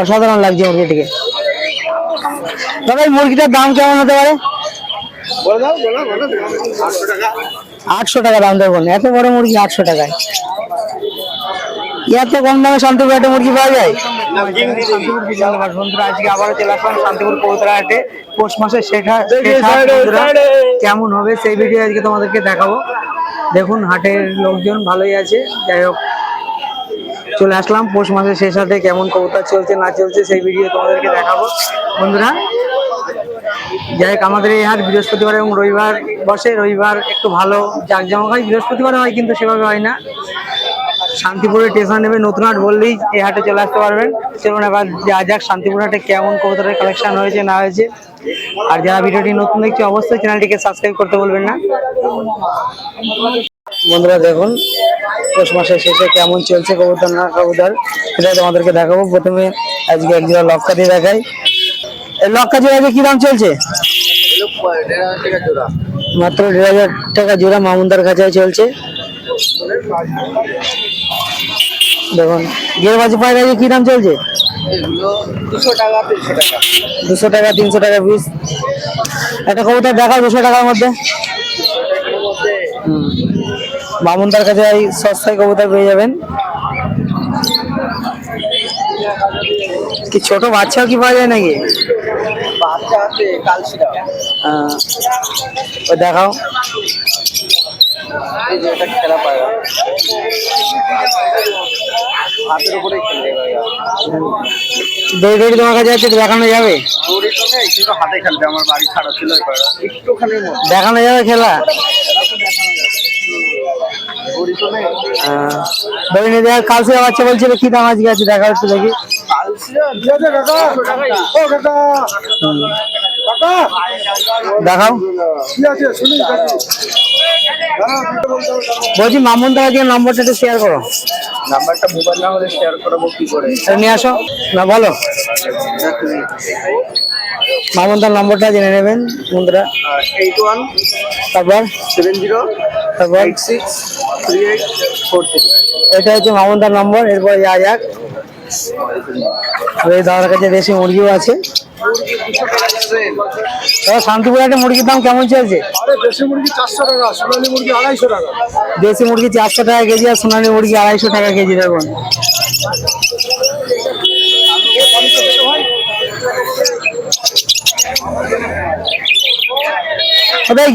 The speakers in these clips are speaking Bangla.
অসাধারণ লাগছে মুরগিটিকে। মুরগিটার দাম কেমন হতে পারে? আটশো টাকা দাম দেখুন এত বড় মুরগি আটশো টাকায়। এত কম দামে শান্তিপুর হাটে মুরগি পাওয়া যায়? পৌষ মাসের শেখা। কেমন হবে সেই ভিডিও আজকে তোমাদেরকে দেখাবো। দেখুন, হাটের লোকজন ভালোই আছে। যাই হোক, চলে আসলাম। পৌষ মাসের শেষ হাতে কেমন কবুতর চলছে, না চলছে, সেই ভিডিও তোমাদেরকে দেখাবো। বন্ধুরা, যাই হোক, আমাদের এই হাট বৃহস্পতিবার এবং রবিবার বসে। রবিবার একটু ভালো, জাঁকজমক হয়। বৃহস্পতিবার হয়, কিন্তু সেভাবে হয় না। শান্তিপুরের স্টেশন নেবে নতুন হাট বললেই এই হাটে চলে আসতে পারবেন। চলুন এবার যা যাক শান্তিপুর হাটে কেমন কবুতরের কালেকশন হয়েছে, না হয়েছে। আর যারা ভিডিওটি নতুন দেখছে, অবশ্যই চ্যানেলটিকে সাবস্ক্রাইব করতে বলবেন না। বন্ধুরা দেখুন, পৌষ মাসের শেষে কেমন চলছে কবুতর না কবুতর সেটা তোমাদেরকে দেখাবো। প্রথমে আজকে এক জোড়া লক্কা দিয়ে দেখাই। এই লক্কা জোড়া কি দাম চলছে? মাত্র দেড় হাজার টাকা জোড়া মামুনদার কাছে চলছে। দেখুন গেরবাজি পায়রা আজকে কি দাম চলছে? দুশো টাকা তিনশো টাকা। পিস একটা কবুতর দেখাও দুশো টাকার মধ্যে। হুম। মামুনদার কাছে এই সস্তায় কবুতর পেয়ে যাবেন। কি ছোট বাচ্চাও কি পাওয়া যায় নাকি? হ্যাঁ। ওই দেখাও। হাতের উপরে খেলে দই দই তোমার কাছে আছে দেখানো যাবে? দৌড়ি তো নেই কিন্তু হাতে খেলবে আমার বাড়ি ছাড়া ছিল একটুখানি দেখানো যাবে খেলা? দৌড়ি নিয়ে দেখা কালসে বাচ্চা বলছিল কি দাম আজকে আছে দেখা একটু দেখি। দেখাও। বলছি মামুন দাদা দিয়ে নম্বরটা একটু শেয়ার করো। নাম্বারটা মোবাইল না হলে শেয়ার করব কি করে? এটা নিয়ে আসো। না বলো। মামুন দার নম্বরটা জেনে নেবেন বন্ধুরা এইট ওয়ান তারপর? সেভেন জিরো তারপর eight six three eight four three এটা হচ্ছে মামুনদার নম্বর এরপর যা যাক আর এই দাদার কাছে দেশি মুরগিও আছে। তবে শান্তিপুর একটা মুরগির দাম কেমন চলছে দেশি মুরগি চারশো টাকা সোনালি মুরগি আড়াইশো টাকা। দেশি মুরগি চারশো টাকা কেজি আর সোনালি মুরগি আড়াইশো টাকা কেজি দেখুন।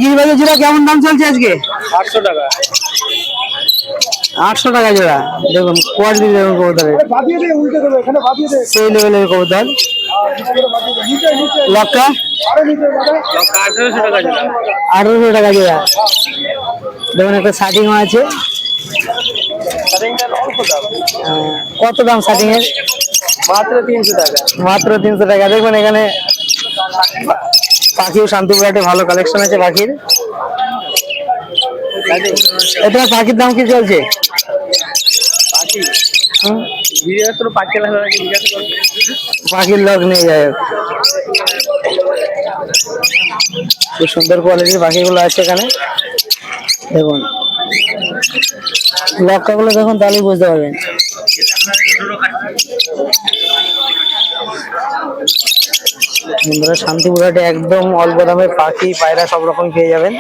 গিরিবাজের জোড়া কেমন দাম চলছে আজকে? আটশো টাকা। আটশো টাকা জোড়া। দেখুন কোয়ালিটি দেখুন কবুতরের। বাদিয়ে দে উল্টে দেবে এখানে বাদিয়ে দে। সেই লেভেলের কবুতর। লক্কা? আঠারোশো টাকা জোড়া। দেখুন একটা শার্টিং আছে। আহ, কত দাম শার্টিং এর মাত্র তিনশো টাকা। মাত্র তিনশো টাকা। দেখুন এখানে পাখিও শান্তিপুরাটে ভালো কালেকশন আছে পাখির। এটা পাখির দাম কি চলছে? পাখি। পাখির লগ নেই যায়। খুব সুন্দর কোয়ালিটির পাখিগুলো আছে এখানে। দেখুন। লক্কাগুলো দেখুন, তাহলেই বুঝতে পারবেন। বন্ধুরা শান্তিপুরাটে একদম অল্প দামে পাখি, পায়রা সব রকম পেয়ে যাবেন।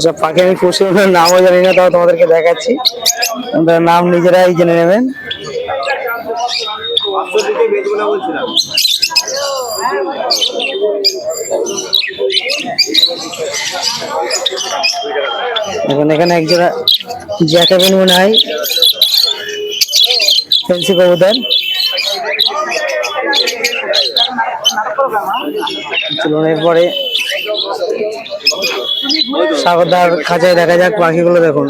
এসব পাখি আমি খুশি নামও জানি না, তাও তোমাদেরকে দেখাচ্ছি। আপনারা নাম নিজেরাই জেনে নেবেন। এখন এখানে একজোড়া জ্যাকাবেন মনে হয়। ফেন্সি কবুতর। চলুন, এরপরে সাগরদার খাঁচায় দেখা যাক পাখিগুলো দেখুন।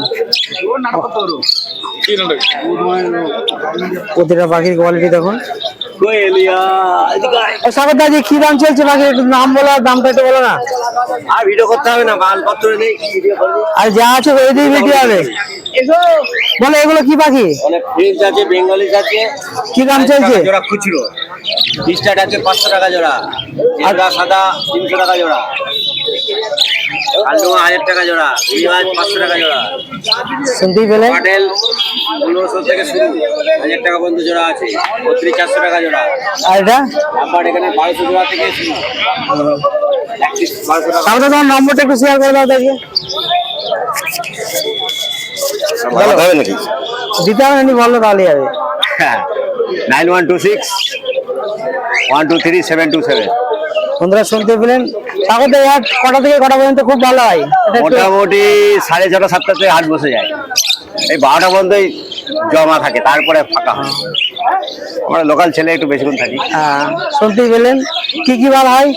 প্রতিটা পাখির কোয়ালিটি দেখুন। সাগরদা যে কি দাম চলছে পাখির? একটু নাম বলো আর দামটা একটু বলো না। আর ভিডিও করতে হবে না মালপত্র নেই আর যা আছে ওই দিয়ে ভিডিও হবে। বলো এগুলো কি পাখি? ফ্রেঞ্চ আছে কি দাম চলছে? জোড়া খুচরো। আছে পাঁচশো টাকা জোড়া। আর সাদা তিনশো টাকা জোড়া। আলু হাজার টাকা জোড়া পেঁয়াজ পাঁচশো টাকা জোড়া। শুনতেই পেলে পাটেল পনেরোশো থেকে শুরু। হাজার টাকা পর্যন্ত জোড়া আছে বত্রিশ চারশো টাকা জোড়া। আর এটা? আবার এখানে বারোশো জোড়া থেকে শুরু। তাহলে তোমার নম্বরটা একটু শেয়ার করে দাও দেখি ভালো হবে নাকি? দিতে হবে না বলল তাহলে যাবে হ্যাঁ। Nine one two six one two three seven two seven. বন্ধুরা শুনতে পেলেন? স্বাগত হাট কটা থেকে কটা পর্যন্ত খুব ভালো হয়। মোটামুটি সাড়ে ছটা সাতটা থেকে হাট বসে যায়। এই বারোটা পর্যন্তই জমা থাকে তারপরে ফাঁকা হয়। আমরা লোকাল ছেলে একটু বেশিক্ষণ থাকি। হ্যাঁ শুনতেই পেলেন কি কি বার হয়?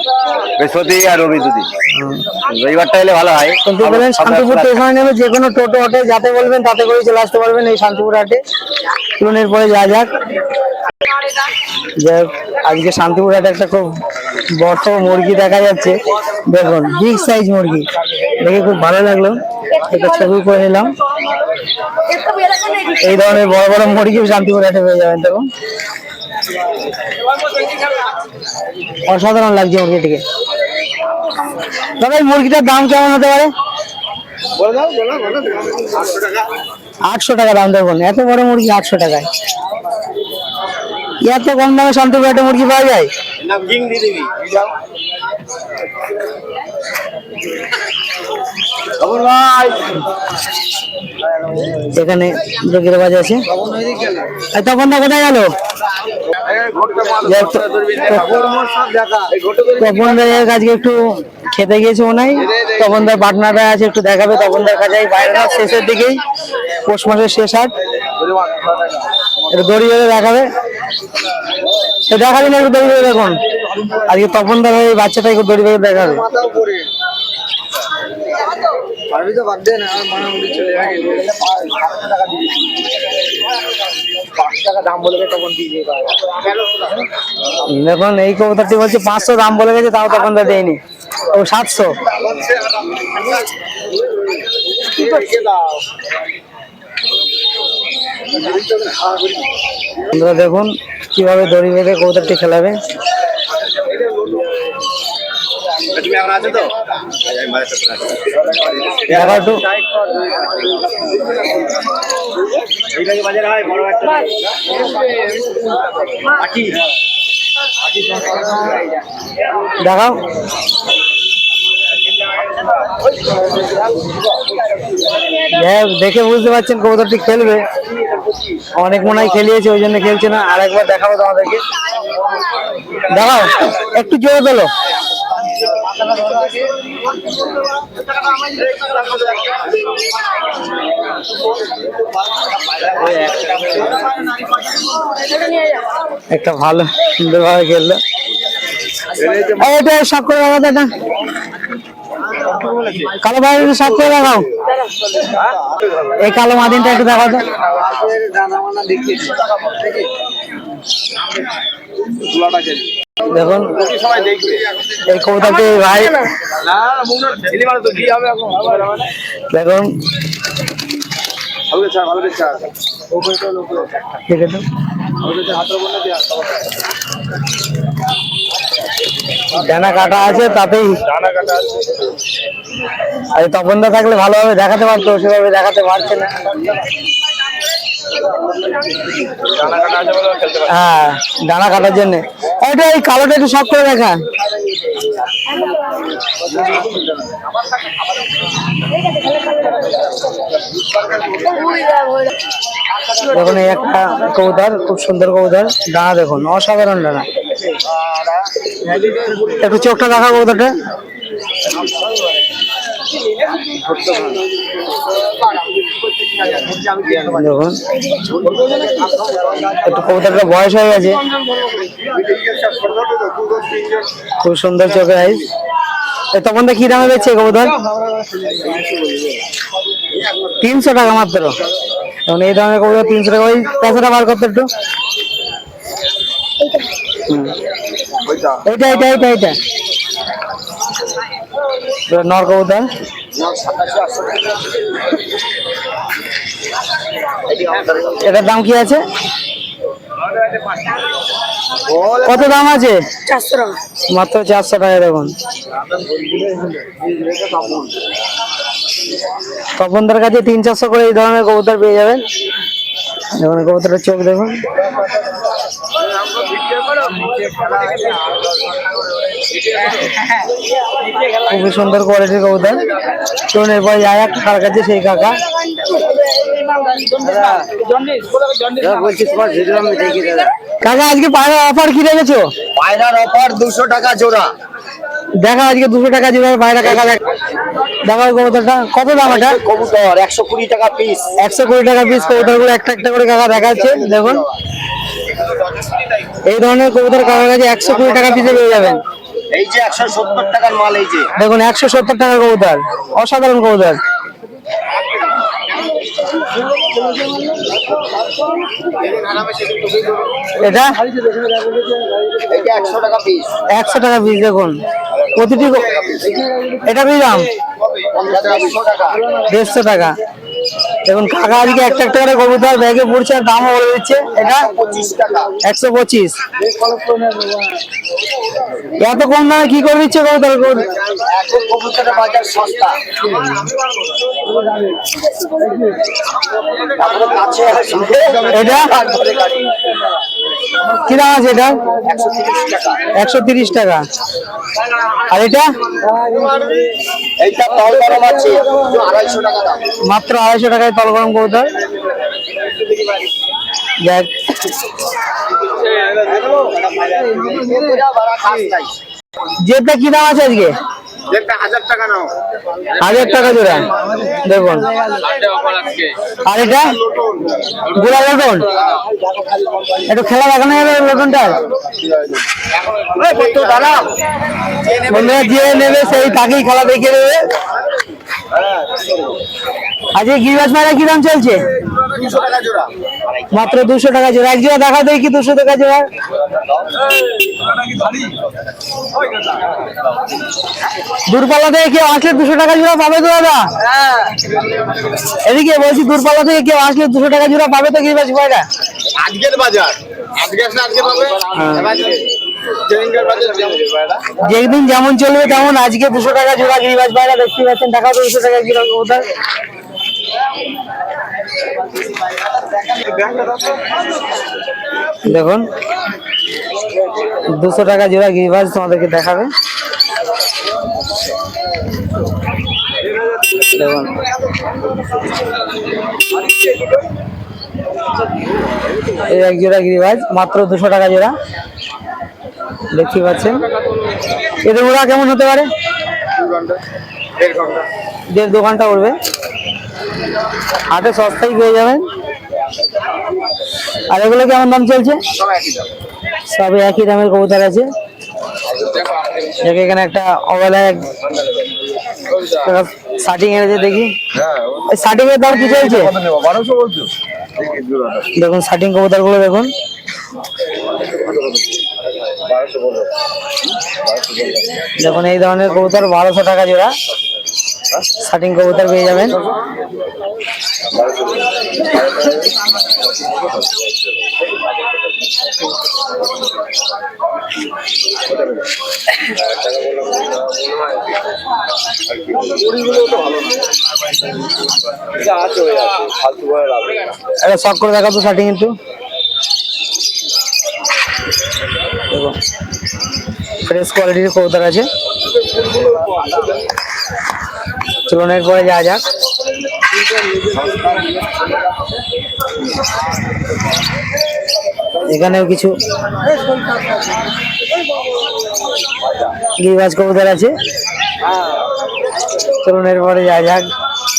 বৃহস্পতি আর রবি দুদি রবিবারটা এলে ভালো হয়। শুনতে পেলেন শান্তিপুর স্টেশনে নেমে যে কোনো টোটো অটো যাতে বলবেন তাতে করে চলে আসতে পারবেন এই শান্তিপুর হাটে। চলুন এরপরে যা যাক। যাই আজকে শান্তিপুর একটা খুব বড় মুরগি দেখা যাচ্ছে। দেখুন বিগ সাইজ মুরগি। দেখে খুব ভালো লাগল। একটা ছবি করে নিলাম। এই ধরনের বড় বড় মুরগি শান্তিপুর হাটে পেয়ে যাবেন, দেখুন। অসাধারণ লাগছে মুরগিটিকে। এই মুরগিটার দাম কেমন হতে পারে? আটশো টাকা দাম, দেখুন। এত বড় মুরগি আটশো টাকায়। এত কম দামে শান্তিপুর একটা মুরগি পাওয়া যায়? এখানে মুরগির বাজার আছে। তখন না কোথায় গেল? তপন দায়ের কাছে একটু খেতে গিয়েছে মনে হয়। তপন দার পার্টনাররা আছে, একটু দেখাবে। তপন দার কাছে বাইরে শেষের দিকেই। পৌষ মাসের শেষ হাট একটু দড়ি দেখাবে। সে দেখাবে না একটু দড়ি বেঁধে দেখুন আজকে তপন দার ওই বাচ্চাটা একটু দড়ি বেঁধে দেখাবে। দেখুন, এই কবুতরটি বলছে পাঁচশো দাম বলে গেছে, তাও তখন তো দেয়নি। ও সাতশো। বন্ধুরা দেখুন কীভাবে দড়ি বেঁধে কবুতরটি খেলাবে। তুমি এখন আছো তো দেখো একটু এইটাকে বাজারে হয় বড় একটা পাখি দেখাও যাই হোক, দেখে বুঝতে পারছেন কবুতরটি খেলবে। অনেক মনে হয় খেলিয়েছে, ওই জন্য খেলছে না। আর একবার দেখাবো তোমাদেরকে। দেখাও একটু জোরে পেল একটা ভালো সুন্দরভাবে খেললো। শখ করে তো এটা কালো ভাই করে রাখাও এই কালো মাদিনটা একটু দেখাও তো দেখুন, এই কবুতরটি ভাই দেখুন। ভালো তো ডানা কাটা আছে, তাতেই। ডানা কাটা আর থাকলে ভালোভাবে দেখাতে পারতো, সেভাবে দেখাতে পারছে না। হ্যাঁ ডানা কাটার জন্য। এটা এই কালোটা একটু শখ করে দেখা। দেখুন এই একটা কবুতর, খুব সুন্দর কবুতর। ডানা দেখুন, অসাধারণ ডানা। একটু চোখটা দেখা কবুতরটা। একটু কবুতরটা বয়স হয়ে গেছে। খুব সুন্দর চোখের আইস তখন তো কি দামে বেচছে কবুতর? তিনশো টাকা মাত্র। এখন এই দামের কবুতর তিনশো টাকা। ওই পয়সাটা বার করতে একটু। এইটা এইটা এইটা এইটা। নর কবুতর। এটার দাম কি আছে? কত দাম আছে? চারশো টাকা। মাত্র চারশো টাকা দেখুন। তপনদার কাছে তিন চারশো করে এই ধরনের কবুতর পেয়ে যাবেন। দেখুন কবুতরের চোখ দেখুন। খুবই সুন্দর কোয়ালিটির কবুতর। চলুন এরপর যাই এক কাকার কাছে সেই কাকা। কাকা আজকে পায়রা অফার কি রেখেছো? পায়রার অফার দুশো টাকা জোড়া। দেখা আজকে দুশো টাকা যেভাবে পায়রা কাকা দেখ। দেখা কবুতরটা। কত দাম এটা? কবুতর একশো কুড়ি টাকা পিস একশো কুড়ি টাকা পিস কবুতরগুলো একটা একটা করে কাকা দেখাচ্ছে দেখুন। এই ধরনের কবুতর কাকার কাছে একশো কুড়ি টাকা পিসে পেয়ে যাবেন। এই যে একশো সত্তর টাকার মাল এই যে। দেখুন একশো সত্তর টাকা কবুতর অসাধারণ কবুতর। এটা? একশো টাকা পিস দেখুন। প্রতিটি এটা কি দাম? দেড়শো টাকা। দেখুন কাকা আজকে একটা একটা করে কবুতর ব্যাগে পড়ছে আর দামও বলে দিচ্ছে। এটা একশো পঁচিশ এত কম দামে কি করে দিচ্ছে কবুতর? এটা? কি দাম আছে এটা? একশো তিরিশ টাকা। আর এটা? মাত্র আড়াইশো টাকায় কবুতর। দেখ। যেটা কি দাম আছে আজকে? হাজার টাকা জোড়া। দেখুন। আর এটা? গোলা লটন? একটু খেলা দেখানো যাবে লটনটার? দাঁড়া বন্ধুরা যে নেবে সেই তাকেই খেলা দেখিয়ে দেবে। আজকে গিরিবাজ মারা কি দাম চলছে? মাত্র দুশো টাকা জোড়া। এক জোড়া দেখা দেয় কি দুশো টাকা জোড়া? দূরপাল্লা থেকে কেউ আসলে দুশো টাকা জোড়া পাবে তো দাদা? এদিকে বলছি দূরপাল্লা থেকে কেউ আসলে দুশো টাকা জোড়া পাবে তো গিরিবাজ ভাইরা আজকের বাজার। আজকে আসলে আজকে পাবে। বাজার যেদিন যেমন চলবে তেমন আজকে দুশো টাকা জোড়া গিরিবাজ ভাইরা দেখতে পাচ্ছেন তো দুশো টাকা জোড়া কোথায় দেখুন, দুশো টাকা জোড়া গিরিবাজ তোমাদেরকে দেখাবে। দেখুন। এই এক জোড়া গিরিবাজ, মাত্র দুশো টাকা জোড়া। দেখতে পাচ্ছেন। এদের ওরা কেমন হতে পারে? দেড় দু ঘণ্টা হাটে সস্তায় পেয়ে যাবেন। আর এগুলো কেমন দাম চলছে? সবে একই দামের কবুতর আছে। এখানে একটা অবেলায় এনেছে দেখি। শার্টিং এর দাম কি চলছে? দেখুন শার্টিং কবুতরগুলো দেখুন। দেখুন এই ধরনের কবুতর বারোশো টাকা জোড়া। শার্টিং কবুতর পেয়ে যাবেন। একটা শখ করে দেখাতো শার্টিং একটু। দেখুন ফ্রেশ কোয়ালিটির কবুতর আছে। চলুন এরপরে যাওয়া যাক। এখানেও কিছু গিরিবাজ কবুতর আছে। চলুন এরপরে যাওয়া যাক।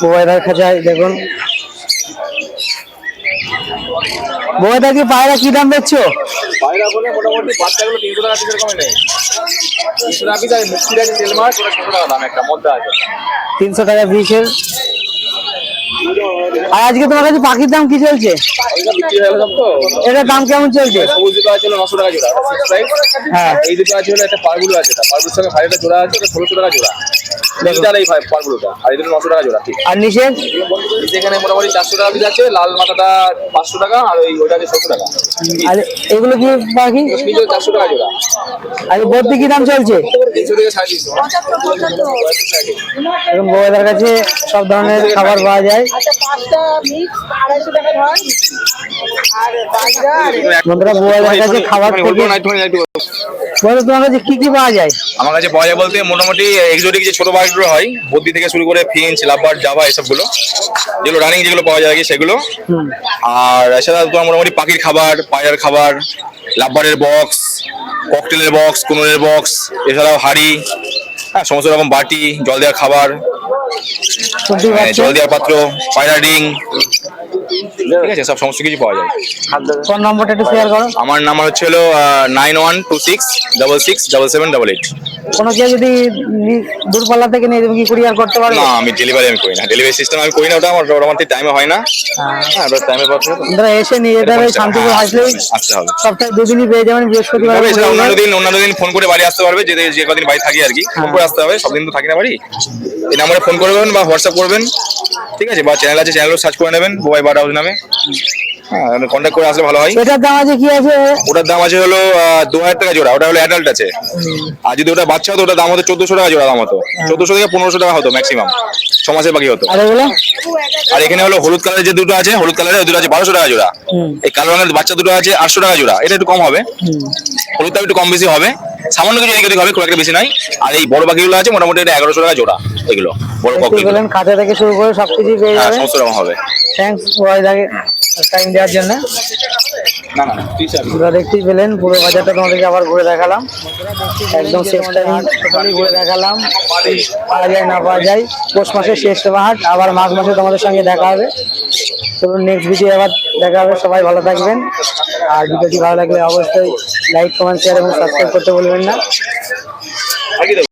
মোবাইলের খাঁচায় দেখুন। বউদা কি পায়রা, কি দাম বেচছো? পায়রা বলে মোটামুটি বাচ্চাগুলো তিনশো টাকা পিসের কমে নেই তিনশো টাকা পিস আছে মুক্তি আছে তেল মাছ ওটা ছশো টাকা দাম একটা মধ্যে আছে। তিনশো টাকা পিসের আর আজকে তোমার কাছে পাখির দাম কি চলছে? এটার দাম কেমন চলছে? সবুজ দুটো আছে নশো টাকা জোড়া হ্যাঁ। এই দুটো আছে হলো একটা পারগুলো আছে পারগুলোর সঙ্গে ভাইটা জোড়া আছে ওটা ষোলোশো টাকা জোড়া। পারগুলোটা আর এই নশো টাকা জোড়া ঠিক। আর নিচে? এখানে মোটামুটি চারশো টাকা পিস আছে লাল মাথাটা পাঁচশো টাকা আর ওই ওইটা আছে ছশো টাকা। আর এগুলো কি পাখি চারশো টাকা জোড়া। আর কি দাম চলছে? তিনশো থেকে সাড়ে তিনশো। এখন বউদের কাছে সব ধরনের খাবার পাওয়া যায়। বন্ধুরা বউদের কাছে খাবার থেকে বলো তোমার কাছে কি কি পাওয়া যায়? আমার কাছে পাওয়া যায় বলতে মোটামুটি এক্সোটিক যে ছোট বাড়িগুলো হয় বদ্রি থেকে শুরু করে ফিঞ্চ লাভবার জাভা এসবগুলো যেগুলো রানিং যেগুলো পাওয়া যায় সেগুলো। আর এছাড়া তোমার মোটামুটি পাখির খাবার পায়রার খাবার লাভবারের বক্স ককটেলের বক্স কুনুরের বক্স এছাড়াও হাড়ি হ্যাঁ সমস্ত রকম বাটি জল দেওয়ার খাবার পাচ্ছ? জল দেওয়ার পাত্র পায়রা ডিং ঠিক আছে সব সমস্ত কিছু পাওয়া যায় ফোন নম্বরটা একটু শেয়ার করো। আমার নাম্বার হচ্ছে হলো nine one two six double six double seven double eight কোনো কেউ যদি দূরপাল্লা থেকে নিয়ে তুমি কি কুরিয়ার করতে পারবে? না আমি ডেলিভারি আমি করি না। ডেলিভারি সিস্টেম আমি করি না ওটা আমার ওটা আমার টাইমে হয় না। হ্যাঁ ওটা টাইমে পাচ্ছে। তো। এসে নিয়ে যেতে হবে শান্তিপুর আসলেই আসতে হবে। সপ্তাহে দুদিনই পেয়ে যাবেন বৃহস্পতিবার অন্যান্য দিন অন্যান্য দিন ফোন করে বাড়ি আসতে পারবে যে যে কদিন বাড়ি থাকি আর কি। ফোন করে আসতে হবে সব দিন তো থাকি না বাড়ি। এই নাম্বারে ফোন করবেন বা হোয়াটসঅ্যাপ করবেন। ঠিক আছে বা চ্যানেল আছে চ্যানেলও সার্চ করে নেবেন বুবাই বার্ড হাউস নামে। হ্যাঁ কন্ট্যাক্ট করে আসলে ভালো হয়। এটার দাম আছে কি আছে? ওটার দাম আছে হলো দু হাজার টাকা জোড়া ওটা হলো অ্যাডাল্ট আছে। আর যদি ওটা বাচ্চা হতো ওটার দাম হতো চোদ্দশো টাকা জোড়া দাম হতো। চোদ্দশো থেকে পনেরোশো টাকা হতো ম্যাক্সিমাম ছ মাসের বাকি হতো। আর এখানে হলো হলুদ কালারের যে দুটো আছে হলুদ কালারের দুটো আছে বারোশো টাকা জোড়া। এই কালো রঙের বাচ্চা দুটো আছে আটশো টাকা জোড়া। এটা একটু কম হবে। হলুদটা একটু কম বেশি হবে। সামান্য কিছু এদিক হবে খুব একটা বেশি নাই আর এই বড় পাখিগুলো আছে মোটামুটি এটা এগারোশো টাকা জোড়া। এগুলো বড় ককটেল বলেন খাতা থেকে শুরু করে সবকিছুই পেয়ে হ্যাঁ যাবে সমস্ত রকম হবে। থ্যাংকস ওয়াইদাকে টাইম দেওয়ার জন্য। না না তোমরা দেখতেই পেলেন পুরো বাজারটা তোমাদেরকে আবার ঘুরে দেখালাম। একদম শেষ টাইম টোটালি ঘুরে দেখালাম। পাওয়া যায় না পাওয়া যায় পৌষ মাসের শেষ হাট আবার মাঘ মাসে তোমাদের সঙ্গে দেখা হবে। চলুন নেক্সট ভিডিও আবার দেখা হবে সবাই ভালো থাকবেন। আর ভিডিওটি ভালো লাগলে অবশ্যই লাইক কমেন্ট শেয়ার এবং সাবস্ক্রাইব করতে বলবেন না।